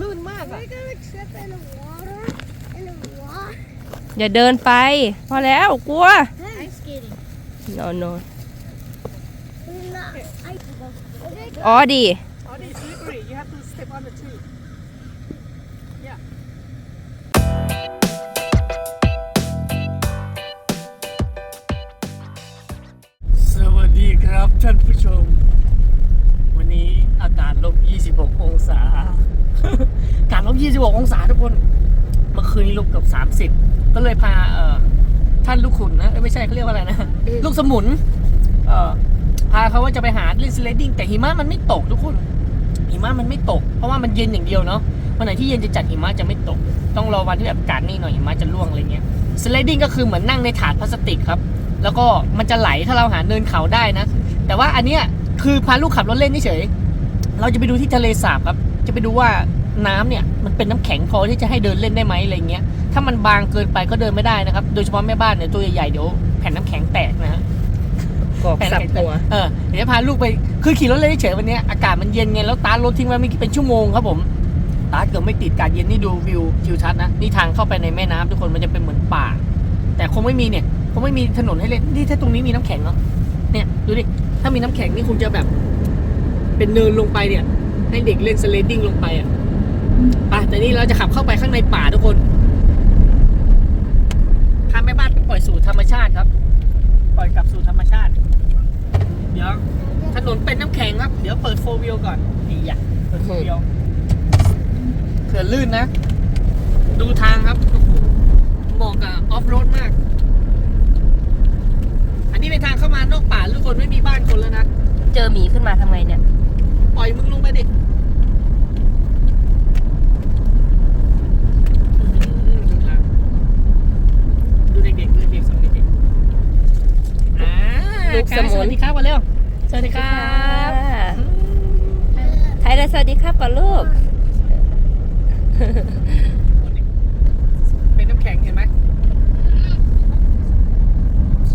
ลื่นมากอะ We're gonna trip in the water. In the water. อย่าเดินไป พอแล้วกลัว Ice skating. no no We're not ice skating. อ๋อดีอ๋อดิ slippery you have to step on the tree สวัสดีครับท่านผู้ชม วันนี้อากาศลบ 26 องศาอา กาศลบ26 องศาทุกคน เมื่อคืนนี้ลบเกือบ30 ก็เลยพาเอ่อท่านลูกขุนนะเอ้ยไม่ใช่เขาเรียกว่าอะไรนะ ลูกสมุน เอ่อพาเขาว่าจะไปหาเล่นสเลดดิ้งแต่หิมะมันไม่ตกทุกคน หิมะมันไม่ตก เพราะว่ามันเย็นอย่างเดียวเนาะวันไหนที่เย็นจะจัดหิมะจะไม่ตก ต้องรอวันที่แบบอากาศนี่หน่อยหิมะจะร่วงอะไรเงี้ยสไลดิ้งก็คือเหมือนนั่งในถาดพลาสติกครับ แล้วก็มันจะไหลถ้าเราหาเนินเขาได้นะ แต่ว่าอันเนี้ยคือพาลูกขับรถเล่นเฉยๆเราจะไปดูที่ทะเลสาบครับ จะไปดูว่าน้ำเนี่ยมันเป็นน้ำแข็งพอที่จะให้เดินเล่นได้ไหมอะไรเงี้ย ถ้ามันบางเกินไปก็เดินไม่ได้นะครับ โดยเฉพาะแม่บ้านเนี่ยตัวใหญ่ๆเดี๋ยวแผ่นน้ำแข็งแตกนะฮะกอกสับหัวเออเดี๋ยวจะพาลูกไปคือขี่รถเล่นเฉยๆวันเนี้ยอากาศมันเย็นไงแล้วตาร์ทรถทิ้งไว้ไม่กี่เป็นชั่วโมงครับผมตาร์ทเกือบไม่ติดอากาศเย็นนี่ดูวิวทิวทัศน์นะนี่ทางเข้าไปในแม่น้ำทุกคนมันจะเป็นเหมือนป่า แต่คงไม่มีเนี่ยคงไม่มีถนนให้เล่นนี่ถ้าตรงนี้มีน้ำแข็งเนาะเนี่ยดูดิถ้ามีน้ำแข็งนี่คงจะแบบ เป็นเนินลงไปเนี่ย ให้เด็กเล่นสเลดดิ้งลงไปอะไปแต่นี่เราจะขับเข้าไปข้างในป่าทุกคนพาแม่บ้านไปปล่อยสู่ธรรมชาติครับ ปล่อยกลับสู่ธรรมชาติ เดี๋ยวถนนเป็นน้ำแข็งครับ เดี๋ยวเปิดโฟวิลก่อนนี่อยากเปิดโฟวิลเขื่อนลื่นนะ ดูทางครับโอ้โหเหมาะกับออฟโรดมาก อันนี้เป็นทางเข้ามานอกป่าทุกคนไม่มีบ้านคนแล้วนะ เจอหมีขึ้นมาทำไงเนี่ย ปล่อยมึงลงไปดิอื้อหือดูทางดูเด็กๆดูเด็กๆสองเด็กๆอ่า ลู กสมุนสวัสดีครับมาเร็วสวัสดีครับไทยและสวัสดีครับก่อนลูก เป็นน้ำแข็งเห็นไหม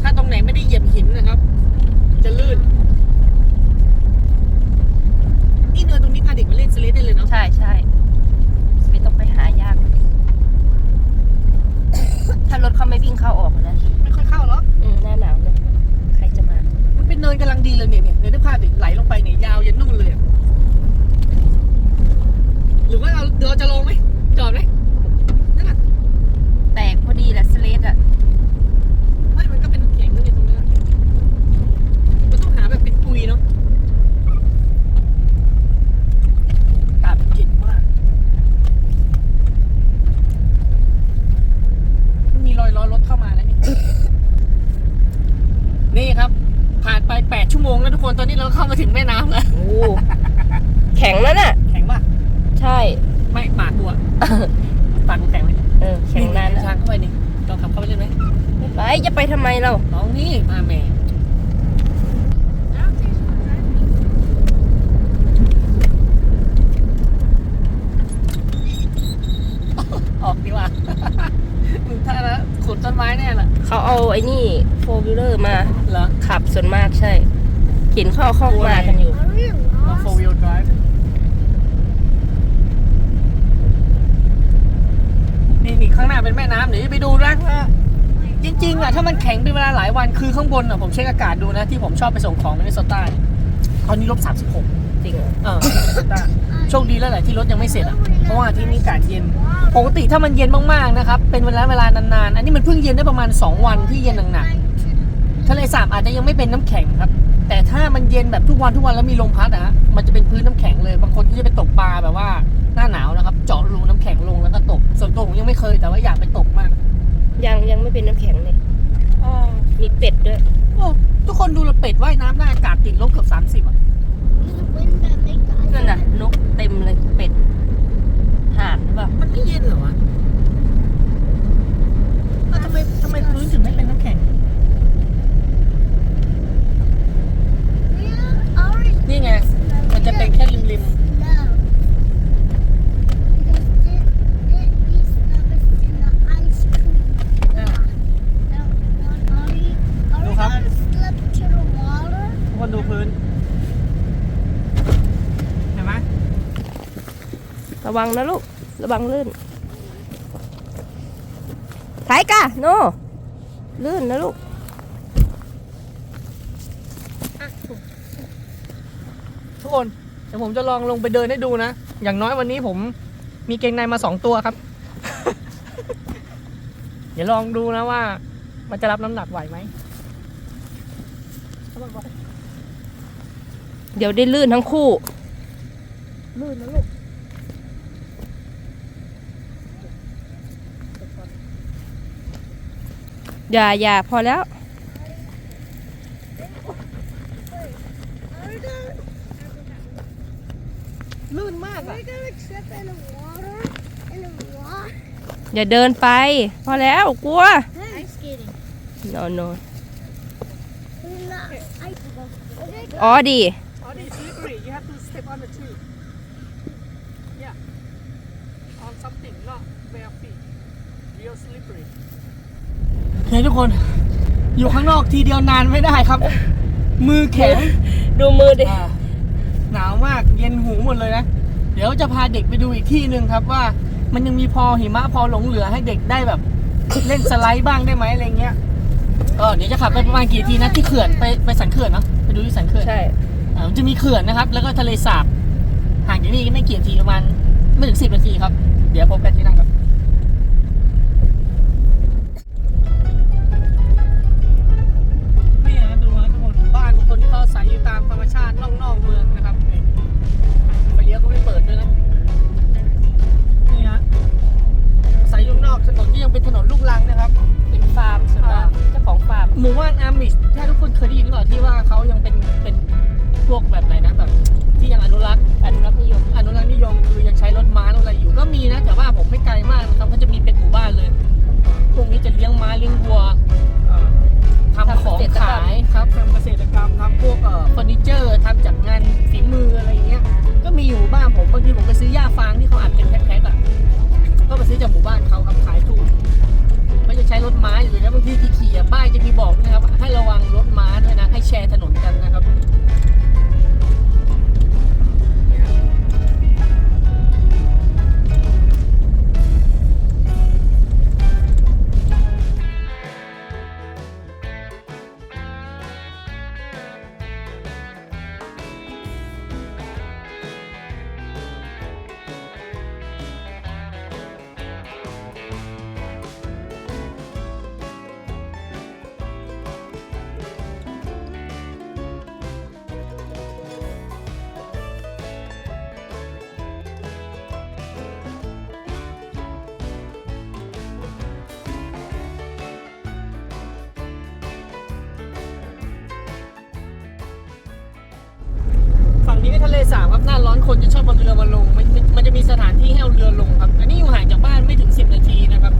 ถ้าตรงไหนไม่ได้เหยียบหินนะครับ จะลื่น นี่เนินตรงนี้พาเด็กมาเล่นสเลดได้เลยเนาะ ใช่ใช่ไม่ต้องไปหายาก ถ้ารถเขาไม่วิ่งเข้าออกนะ ไม่ค่อยเข้าหรอก อืมหน้าหนาวนะใครจะมา มันเป็นเนินกำลังดีเลยเนี่ยเนี่ยเนินที่พาเด็กไหลลงไปเนี่ยยาวยันนู่นเลยอะหรือว่าเราเดี๋ยวเราจะลงไหมจอดไหมนั่นน่ะ แตกพอดีแหละสเลดอะ ไม่มันก็เป็นน้ำแข็งนั่นเองตรงนั้นอะมันต้องหาแบบเป็นปุยเนาะอากาศเย็นมาก มันมีรอยล้อรถเข้ามาแล้วนี่ นี่ครับ ผ่านไป 8 ชั่วโมงแล้วทุกคน ตอนนี้เราเข้ามาถึงแม่น้ำแล้ว โอ้แข็งแล้วน่ะ แข็งมาก ใช่ ไม่ปากกูอะปากกูแข็งไหม เออแข็งนาน นี่ แล้ว ทางเข้าไปนี่ลองขับเข้าไปเล่นไหม ไปจะไปทำไมเราน้องนี่มาแม่ออกดีกว่ามึงท่านะขุดต้นไม้แน่ละเขาเอาไอ้นี่โฟล์วิลเลอร์มาเหรอขับส่วนมากใช่เข็นเข้าเข้ามากันอยู่ Are we มา lost? four wheel drive นี่นี่ข้างหน้าเป็นแม่น้ำเดี๋ยวจะไปดูนะว่า จริงๆอะถ้ามันแข็งเป็นเวลาหลายวันคือข้างบนอะผมเช็คอากาศดูนะที่ผมชอบไปส่งของมินนิโซตาเนี่ยตอนนี้ลบ36จริงเหรอเออมินนิโซตาโชคดีแล้วแหละที่รถยังไม่เสร็จอะเพราะว่าที่นี่อากาศเย็นปกติถ้ามันเย็นมากๆนะครับเป็นเวลาเวลานานๆอันนี้มันเพิ่งเย็นได้ประมาณ 2 วันที่เย็นหนักๆทะเลสาบอาจจะยังไม่เป็นน้ำแข็งครับ แต่ถ้ามันเย็นแบบทุกวันทุกวันแล้วมีลมพัดอะฮะมันจะเป็นพื้นน้ำแข็งเลยบางคนที่จะไปตกปลาแบบว่าหน้าหนาวนะครับ เจาะรูน้ำแข็งลงแล้วก็ตกส่วนตัวผมยังไม่เคยแต่ว่าอยากไปตกมาก ยังยังไม่เป็นน้ำแข็งเลย มีเป็ดด้วย โอ้ทุกคนดูละเป็ดว่ายน้ำได้อากาศติดลบเกือบสามสิบอะ The wind that make the ice นั่นน่ะ นกเต็มเลยเป็ดห่านหรือเปล่า มันไม่เย็นเหรอวะเอ้าทำไมทำไมพื้นถึงไม่เป็นน้ำแข็ง Yeah, ours นี่ไง มันจะเป็นแค่ริม no. Because it, it used to be in the ice cream. ๆอ่า No, no, are we, are we Look up. gonna slip to the water? ทุกคนดูพื้น เห็นไหม ระวังนะลูก ระวังลื่นไทยกะโน ลื่นนะลูกทุกคนเดี๋ยวผมจะลองลงไปเดินให้ดูนะ อย่างน้อยวันนี้ผมมีเกงในมาสองตัวครับ เดี๋ยวลองดูนะว่า มันจะรับน้ำหนักไหวไหม เดี๋ยวได้ลื่นทั้งคู่ ลื่นนะลูก อย่าอย่าพอแล้ว ลื่นมากอะ We're gonna trip in the water. In the water. อย่าเดินไป พอแล้วกลัว Ice skating. no no We're not ice skating. อ๋อดีอ๋อดี slippery you have to step on the tree yeah on something not bare feet real slippery เฮ้ยทุกคน อยู่ข้างนอกทีเดียวนานไม่ได้ครับ มือแข็งดูมือดิอ่าหนาวมากเย็นหูหมดเลยนะ เดี๋ยวจะพาเด็กไปดูอีกที่หนึ่งครับว่า มันยังมีพอหิมะพอหลงเหลือให้เด็กได้แบบ เล่นสไลด์บ้างได้ไหมอะไรเงี้ยเออเดี๋ยวจะขับไปประมาณกี่ทีนะที่เขื่อนไปไปสันเขื่อนเนาะไปดูที่สันเขื่อน ใช่ อ่ามันจะมีเขื่อนนะครับ แล้วก็ทะเลสาบห่างจากนี่ไม่กี่นาทีประมาณไม่ถึงสิบนาทีครับ เดี๋ยวพบกันที่นั่นครับ องคนที่เขาอาศัยอยู่ตามธรรมชาตินอกๆเมืองนะครับนี่ไฟเลี้ยวก็ไม่เปิดด้วยนะ นี่ฮะอาศัยอยู่นอกถนนที่ยังเป็นถนนลูกรังนะครับเป็นฟาร์มสำหรับเจ้าของฟาร์มหมู่บ้านอามิชถ้าทุกคนเคยได้ยินหรือเปล่าที่ว่าเขายังเป็นเป็นพวกแบบไหนนะแบบ ที่ยังอนุรักษ์อนุรักษ์นิยมอนุรักษ์นิยมคือยังใช้รถม้ารถอะไรอยู่ก็มีนะ แต่ว่าผมไม่ไกลมากนะครับก็จะมีเป็นหมู่บ้านเลย พวกนี้จะเลี้ยงม้าเลี้ยงวัวเอ่อทำ ของขายครับทำเกษตรกรรมทำพวกเอ่อเฟอร์นิเจอร์ทำจากงานฝีมืออะไรเงี้ยก็มีอยู่บ้านผมบางทีผมไปซื้อหญ้าฟางที่เขาอัดกัน ทะเลสาบครับหน้าร้อนคนจะชอบเอาเรือมาลงมันมันมันจะมีสถานที่ให้เอาเรือลงครับอันนี้อยู่ห่างจากบ้านไม่ถึง 10 นาทีนะครับ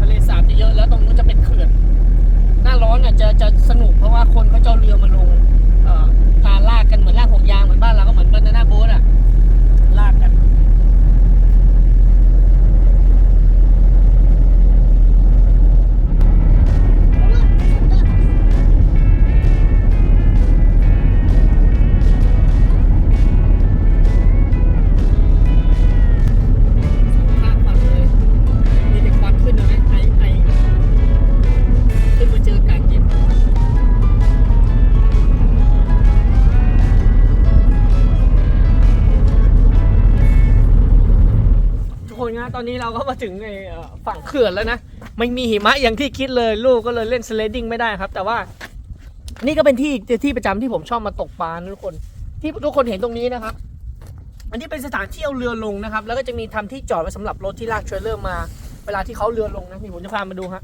ทะเลสาบจะเยอะแล้วตรงนู้นจะเป็นเขื่อน หน้าร้อนอะจะจะสนุกเพราะว่าคนเขาจะเอาเรือมาลงเอ่อพาลากกันเหมือนลากห่วงยางเหมือนบ้านเราก็เหมือนบานาน่าโบ๊ทอะ ตอนนี้เราก็มาถึงไอเอ่อฝั่งเขื่อนแล้วนะไม่มีหิมะอย่างที่คิดเลยลูกก็เลยเล่นสเลดดิ้งไม่ได้ครับ แต่ว่านี่ก็เป็นที่ที่ประจำที่ผมชอบมาตกปลาทุกคน ที่ทุกคนเห็นตรงนี้นะครับ อันนี้เป็นสถานที่เอาเรือลงนะครับ แล้วก็จะมีทำที่จอดไว้สำหรับรถที่ลากเทรลเลอร์มา เวลาที่เขาเรือลงนะนี่ผมจะพามาดูฮะ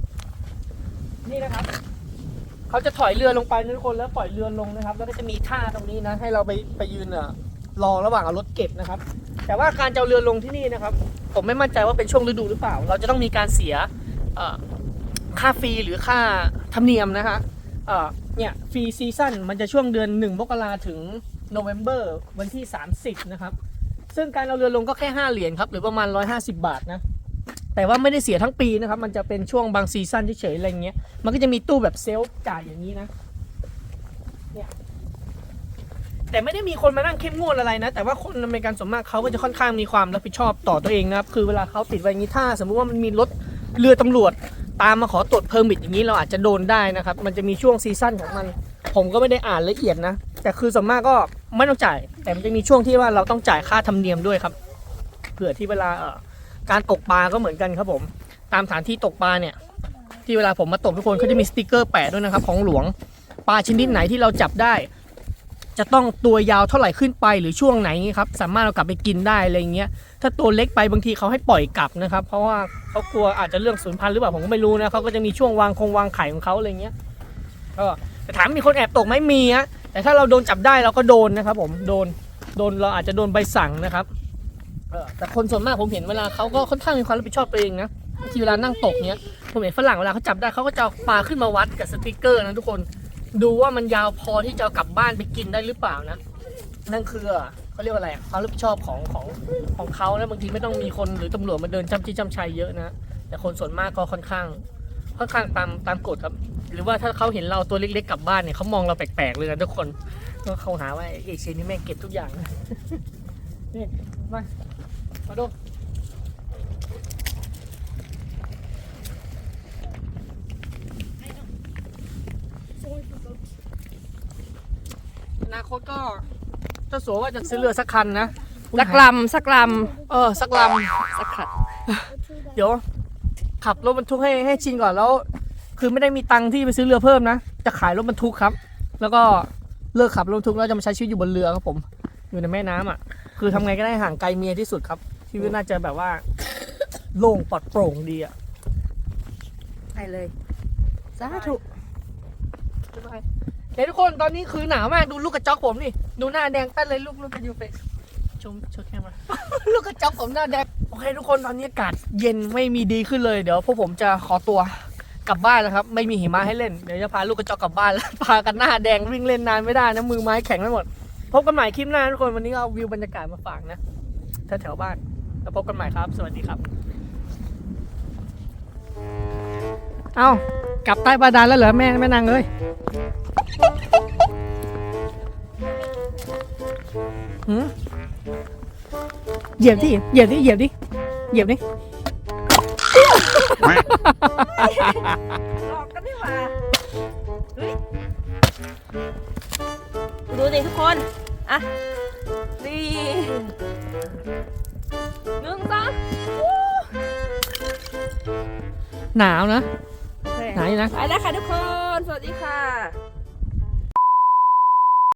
นี่นะครับเขาจะถอยเรือลงไปทุกคนแล้วปล่อยเรือลงนะครับ แล้วก็จะมีท่าตรงนี้นะ ให้เราไปไปยืนเอ่อรอระหว่างเอารถเก็บนะครับ แต่ว่าการจะเอาเรือลงที่นี่นะครับ ผมไม่มั่นใจว่าเป็นช่วงฤดูหรือเปล่า เราจะต้องมีการเสียค่าฟรีหรือค่าธรรมเนียมนะคะเอ่อเนี่ยฟรีซีซั่นมันจะช่วงเดือน1มกราถึงโนเวม ber วันที่ 30 นะครับ ซึ่งการเอาเรือลงก็แค่ 5 เหรียญครับ หรือประมาณ 150 บาทนะ แต่ว่าไม่ได้เสียทั้งปีนะครับ มันจะเป็นช่วงบางซีซั่นเฉยๆอะไรเงี้ย มันก็จะมีตู้แบบเซลฟ์จ่ายอย่างนี้นะ เนี่ย แต่ไม่ได้มีคนมานั่งเข้มงวดอะไรนะ แต่ว่าคนอเมริกันส่วนมากเขาก็จะค่อนข้างมีความรับผิดชอบต่อตัวเองนะครับ คือเวลาเขาติดไว้อย่างนี้ถ้า สมมุติว่ามันมีรถเรือตำรวจ ตามมาขอตรวจเพอร์มิทอย่างนี้เราอาจจะโดนได้นะครับ มันจะมีช่วงซีซั่นของมัน ผมก็ไม่ได้อ่านละเอียดนะ แต่คือส่วนมากก็ไม่ต้องจ่าย แต่มันจะมีช่วงที่ว่าเราต้องจ่ายค่าธรรมเนียมด้วยครับเผื่อที่เวลาเอ่อการตกปลาก็เหมือนกันครับผม ตามสถานที่ตกปลาเนี่ย ที่เวลาผมมาตกทุกคนเขาจะมีสติกเกอร์แปะด้วยนะครับของหลวงปลาชนิดไหนที่เราจับได้ จะต้องตัวยาวเท่าไหร่ขึ้นไปหรือช่วงไหนครับสามารถเรากลับไปกินได้อะไรเงี้ยถ้าตัวเล็กไปบางทีเขาให้ปล่อยกลับนะครับเพราะว่าเขากลัวอาจจะเรื่องสูญพันธุ์หรือเปล่าผมก็ไม่รู้นะเขาก็จะมีช่วงวางคงวางไข่ของเขาอะไรเงี้ยก็แต่ถามมีคนแอบตกไหมมีฮะแต่ถ้าเราโดนจับได้เราก็โดนนะครับ ผมโดนโดนเราอาจจะโดนใบสั่งนะครับแต่คนส่วนมากผมเห็นเวลาเขาก็ค่อนข้างมีความรับผิดชอบตัวเองนะที่เวลานั่งตกเนี้ยผมเห็นฝรั่งเวลาเขาจับได้เขาก็จะปลาขึ้นมาวัดกับสติกเกอร์นะทุกคน ดูว่ามันยาวพอที่จะกลับบ้านไปกินได้หรือเปล่านะ นั่นคือเขาเรียกว่าอะไรความรับผิดชอบของของของเขาแล้วบางทีไม่ต้องมีคนหรือตำรวจมาเดินจำจี้จำชัยเยอะนะ แต่คนส่วนมากก็ค่อนข้าง ค่อนข้างตามตามกฎครับ หรือว่าถ้าเขาเห็นเราตัวเล็กๆกลับบ้านเนี่ยเขามองเราแปลกๆเลยนะทุกคนก็เขาหาว่าไอ้เอเชียนี่แม่งเก็บทุกอย่างนะนี่มามาดูอนา คตก็เจ้าสัวว่าจะซื้อเรือสักคันนะสักลำสักลเออสักลำสักขัดำเดี๋ยว ขับรถบรรทุกให้ให้ชินก่อนแล้ว คือไม่ได้มีตังค์ที่ไปซื้อเรือเพิ่มนะ จะขายรถบรรทุกครับ แล้วก็เลิกขับรถบรรทุกแล้วจะมาใช้ชีวิตอยู่บนเรือครับผม อยู่ในแม่น้ำอะ คือทำไงก็ได้ห่างไกลเมียที่สุดครับ ชีวิตน่าจะแบบว่า โล่งปลอดโปร่งดีอะ ไปเลยสาธุบ๊ายบาย เดี๋ยวทุกคนตอนนี้คือหนาวมากดูลูกกระจอกผมนี่ดูหน้าแดงแป้นเลยลูกลูกกันอยู่ไปชมชมแค่มาลูกกระจอกผมหน้าแดงโอเคทุกคนตอนนี้อากาศเย็นไม่มีดีขึ้นเลยเดี๋ยวพวกผมจะขอตัวกลับบ้านแล้วครับ ไม่มีหิมะให้เล่นเดี๋ยวจะพาลูกกระจอกกลับบ้านแล้วพากันหน้าแดงวิ่งเล่นนานไม่ได้นะมือไม้แข็งไปหมดพบกันใหม่คลิปหน้าทุกคนวันนี้เอาวิวบรรยากาศมาฝากนะแถวๆบ้านแล้วพบกันใหม่ครับ สวัสดีครับ เอากลับใต้บาดาลแล้วเหรอแม่แม่นางเอ้ย หืมเหยียบดิเหยียบดิเหยียบดิเหยียบดิหลอกกันดีกว่าเฮ้ยดูดิทุกคน อะนี่หนึ่งสองวู้หนาวนะ โอเคหนาวอยู่นะ ไปแล้วค่ะทุกคน สวัสดีค่ะ